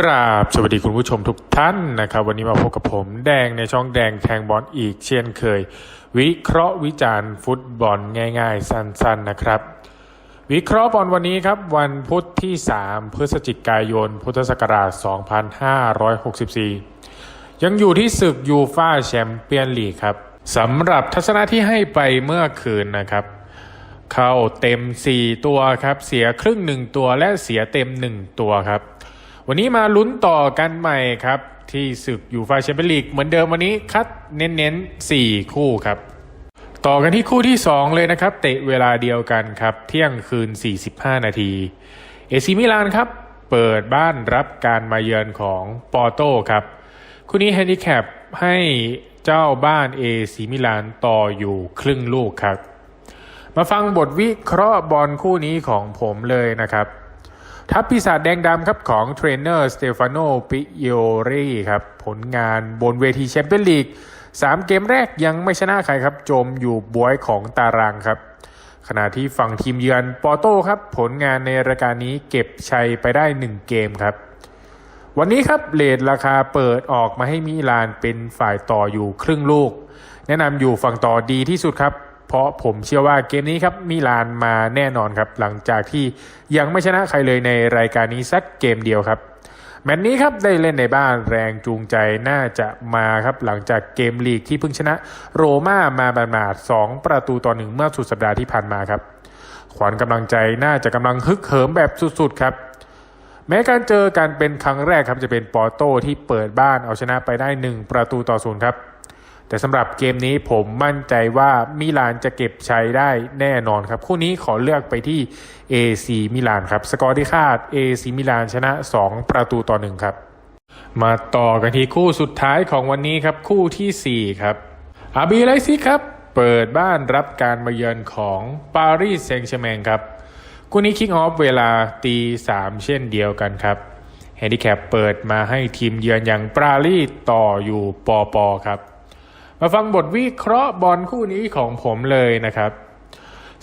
กราบสวัสดีคุณผู้ชมทุกท่านนะครับ วันนี้มาพบกับผม แดงในช่องแดงแทงบอลอีกเช่นเคย วิเคราะห์วิจารณ์ฟุตบอลง่าย ๆ สั้น ๆนะครับ วิเคราะห์บอลวันนี้ครับ วันพุธที่ 3 พฤศจิกายน พุทธศักราช 2564 ยังอยู่ที่ศึกยูฟ่าแชมเปี้ยนลีกครับสำหรับทัศนะที่ให้ไปเมื่อคืนนะครับ เข้าเต็ม 4 ตัวครับ เสียครึ่ง 1 ตัวและเสียเต็ม 1 ตัวครับ วันนี้มาลุ้นต่อกันใหม่ครับ ที่ศึกยูฟาแชมเปี้ยนลีกเหมือนเดิมวันนี้คัดเน้นๆ 4 คู่ครับ ต่อกันที่คู่ที่ 2 เลยนะครับ เตะเวลาเดียวกันครับ เที่ยงคืน 45 นาทีเอซิมิลานครับ เปิดบ้านรับการมาเยือนของปอร์โต้ครับ คู่นี้แฮนดิแคปให้เจ้าบ้านเอซิมิลานต่ออยู่ครึ่งลูกครับ มาฟังบทวิเคราะห์บอลคู่นี้ของผมเลยนะครับ ทัพปีศาจแดงดำครับของเทรนเนอร์สเตฟานโนปิโอรีครับผลงานบนเวทีแชมเปี้ยนลีก3 เกมแรกยังไม่ชนะใครครับ จมอยู่บวยของตารางครับ ขณะที่ฝั่งทีมเยือนปอโต้ครับ ผลงานในรายการนี้เก็บชัยไปได้ 1 เกมครับ วันนี้ครับเลทราคาเปิดออกมาให้มิลานเป็นฝ่ายต่ออยู่ครึ่งลูก แนะนำอยู่ฝั่งต่อดีที่สุดครับ เพราะผมเชื่อว่าเกมนี้ครับมิลานมาแน่นอนครับ หลังจากที่ยังไม่ชนะใครเลยในรายการนี้สักเกมเดียวครับแมตช์นี้ครับได้เล่นในบ้านแรงจูงใจน่าจะมาครับหลังจากเกมลีกที่เพิ่งชนะโรม่ามาบาดๆสองประตูต่อหนึ่งเมื่อสุดสัปดาห์ที่ผ่านมาครับ ขวัญกำลังใจน่าจะกำลังฮึกเหิมแบบสุดๆครับ แม้การเจอกันเป็นครั้งแรกครับจะเป็นปอร์โต้ที่เปิดบ้านเอาชนะไปได้ 1 ประตูต่อศูนย์ครับ แต่สำหรับเกมนี้ผมมั่นใจว่ามิลานจะเก็บใชัยได้แน่นอนครับ คู่นี้ขอเลือกไปที่ AC มิลานครับ สกอร์ที่คาด AC มิลานชนะ 2 ประตูต่อหนึ่งครับ มาต่อกันที่คู่สุดท้ายของวันนี้ครับ คู่ทีสี่ 4 ครับอาบีไลซิครับ เปิดบ้านรับการมาเยือนของปารีสแซงต์แชร์แมงครับคู่นี้คิกออฟเวลาตีสามเช่นเดียวกันครับแฮนดิแคปเปิดมาให้ทีมเยือนอย่างปารีสต่ออยู่ปอปอครับ มาฟังบทวิเคราะห์บอลคู่นี้ของผมเลยนะครับ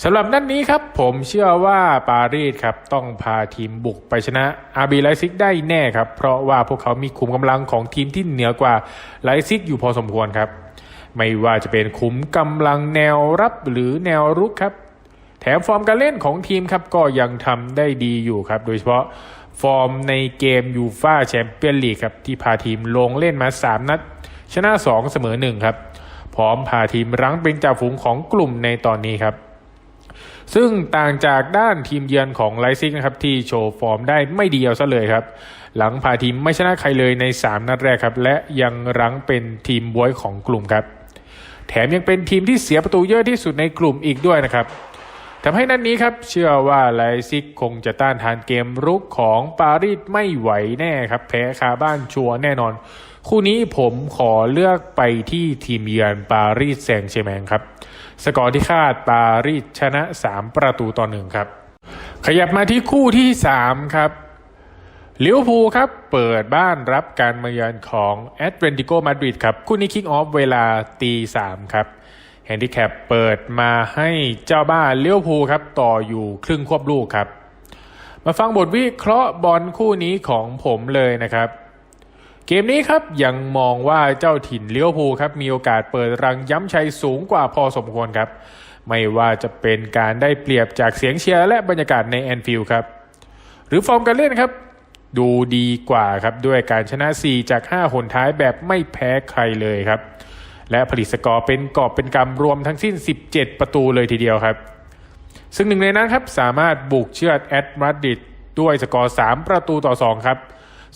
สำหรับนัดนนี้ครับผมเชื่อว่าปารีสครับต้องพาทีมบุกไปชนะอาบีไลซิกได้แน่ครับ เพราะว่าพวกเขามีขุมกำลังของทีมที่เหนือกว่าไลซิกอยู่พอสมควรครับ ไม่ว่าจะเป็นขุมกำลังแนวรับหรือแนวรุกครับ แถมฟอร์มการเล่นของทีมครับก็ยังทำได้ดีอยู่ครับ โดยเฉพาะฟอร์มในเกมยูฟาแชมเปี้ยนลีกครับที่พาทีมลงเล่นมา 3 นัด ชนะ 2 เสมอ 1 ครับ พร้อมพาทีมรั้งเป็นจ่าฝูงของกลุ่มในตอนนี้ครับ ซึ่งต่างจากด้านทีมเยือนของไลซิกนะครับที่โชว์ฟอร์มได้ไม่ดีเอาซะเลยครับ หลังพาทีมไม่ชนะใครเลยใน 3 นัดแรกครับ และยังรั้งเป็นทีมบวยของกลุ่มครับ แถมยังเป็นทีมที่เสียประตูเยอะที่สุดในกลุ่มอีกด้วยนะครับ ทำให้นัดนนี้ครับ เชื่อว่าไลซิกคงจะต้านทานเกมรุกของปารีสไม่ไหวแน่ครับ แพ้คาบ้านชัวแน่นอน คู่นี้ผมขอเลือกไปที่ทีมเยือนปารีสแซงต์แชร์แมงครับ สกอร์ที่คาดปารีสชนะ 3 ประตูต่อหนึ่งครับ ขยับมาที่คู่ที่ 3 ครับลิเวอร์พูลครับ เปิดบ้านรับการมาเยือนของแอตเลติโกมาดริดครับ คู่นี้คิกออฟเวลาตีสามครับ แฮนดิแคปเปิดมาให้เจ้าบ้านลิเวอร์พูครับ ต่ออยู่ครึ่งควบลูกครับ มาฟังบทวิเคราะห์บอลคู่นี้ของผมเลยนะครับ เกมนี้ครับยังมองว่าเจ้าถิ่นเลิเวอร์พูครับ มีโอกาสเปิดรังย้ำชัยสูงกว่าพอสมควรครับ ไม่ว่าจะเป็นการได้เปรียบจากเสียงเชียร์และบรรยากาศในแอนฟิลด์ครับ หรือฟอร์มการเล่นครับ ดูดีกว่าครับด้วยการชนะ 4 จาก 5 หนท้ายแบบไม่แพ้ใครเลยครับ และผลิตสกอร์เป็นกอบเป็นกำรวมทั้งสิ้น 17 ประตูเลยทีเดียวครับ ซึ่งหนึ่งในนั้นครับสามารถบุกเชือดแอตมาดริดด้วยสกอร์ 3 ประตูต่อ 2 ครับ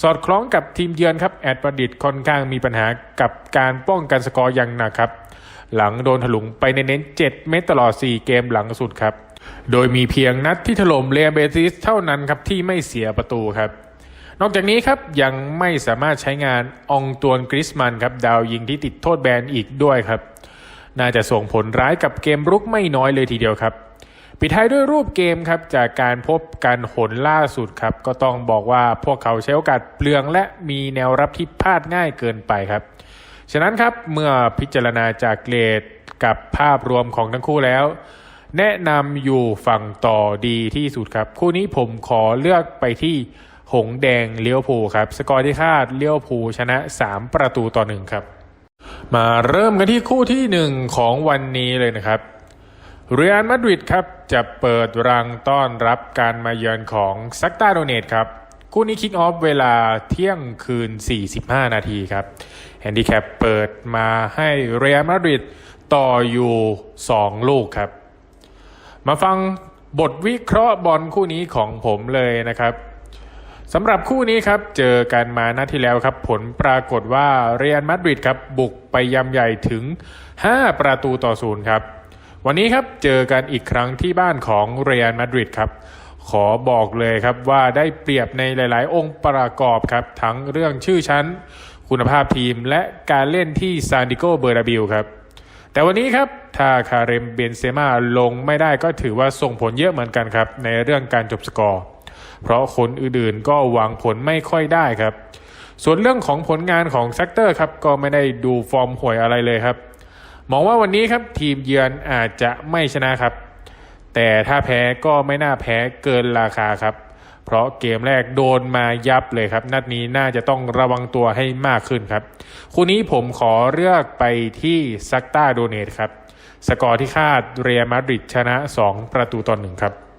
สอดคล้องกับทีมเยือนครับแอตมาดริดค่อนข้างมีปัญหากับการป้องกันสกอร์อย่างหนักครับ หลังโดนถลุงไปในเน้น 7 เม็ดตลอด 4 เกมหลังสุดครับ โดยมีเพียงนัดที่ถล่มเรียเบติสเท่านั้นครับที่ไม่เสียประตูครับ นอกจากนี้ครับยังไม่สามารถใช้งานองตวนกริสมันครับดาวยิงที่ติดโทษแบนอีกด้วยครับ น่าจะส่งผลร้ายกับเกมรุกไม่น้อยเลยทีเดียวครับ ปิดท้ายด้วยรูปเกมครับจากการพบกันหนล่าสุดครับ ก็ต้องบอกว่าพวกเขาใช้โอกาสเปลืองและมีแนวรับที่พลาดง่ายเกินไปครับ ฉะนั้นครับเมื่อพิจารณาจากเกรดกับภาพรวมของทั้งคู่แล้ว แนะนำอยู่ฝั่งต่อดีที่สุดครับ คู่นี้ผมขอเลือกไปที่ หงแดงเลี้ยวภูครับ สกอร์ที่คาดเลี้ยวภูชนะ 3 ประตูต่อหนึ่งครับ มาเริ่มกันที่คู่ที่หนึ่งของวันนี้เลยนะครับเรอัลมาดริดครับ จะเปิดรังต้อนรับการมาเยือนของซักตาโดเนตครับคู่นี้คิกออฟเวลาเที่ยงคืน 45 นาทีครับแฮนดิแคปเปิดมาให้เรอัลมาดริดต่ออยู่ 2 ลูกครับ มาฟังบทวิเคราะห์บอลคู่นี้ของผมเลยนะครับ สำหรับคู่นี้ครับ เจอกันมานัดที่แล้วครับ ผลปรากฏว่าเรอัลมาดริดครับ บุกไปยำใหญ่ถึง 5 ประตูต่อศูนย์ครับ วันนี้ครับเจอกันอีกครั้งที่บ้านของเรอัลมาดริดครับ ขอบอกเลยครับว่าได้เปรียบในหลาย ๆ องค์ประกอบครับ ทั้งเรื่องชื่อชั้น คุณภาพทีมและการเล่นที่ซานดิโกเบอร์นาบิลครับแต่วันนี้ครับ ถ้าคาเรมเบนเซมาลงไม่ได้ก็ถือว่าส่งผลเยอะเหมือนกันครับ ในเรื่องการจบสกอร์ เพราะคนอื่นๆก็หวังผลไม่ค่อยได้ครับ ส่วนเรื่องของผลงานของแซกเตอร์ครับก็ไม่ได้ดูฟอร์มห่วยอะไรเลยครับ มองว่าวันนี้ครับทีมเยือนอาจจะไม่ชนะครับ แต่ถ้าแพ้ก็ไม่น่าแพ้เกินราคาครับ เพราะเกมแรกโดนมายับเลยครับ นัดนี้น่าจะต้องระวังตัวให้มากขึ้นครับ คู่นี้ผมขอเลือกไปที่ซักตาโดเนตครับสกอร์ที่คาดเรียลมาดริดชนะ 2 ประตูต่อหนึ่งครับ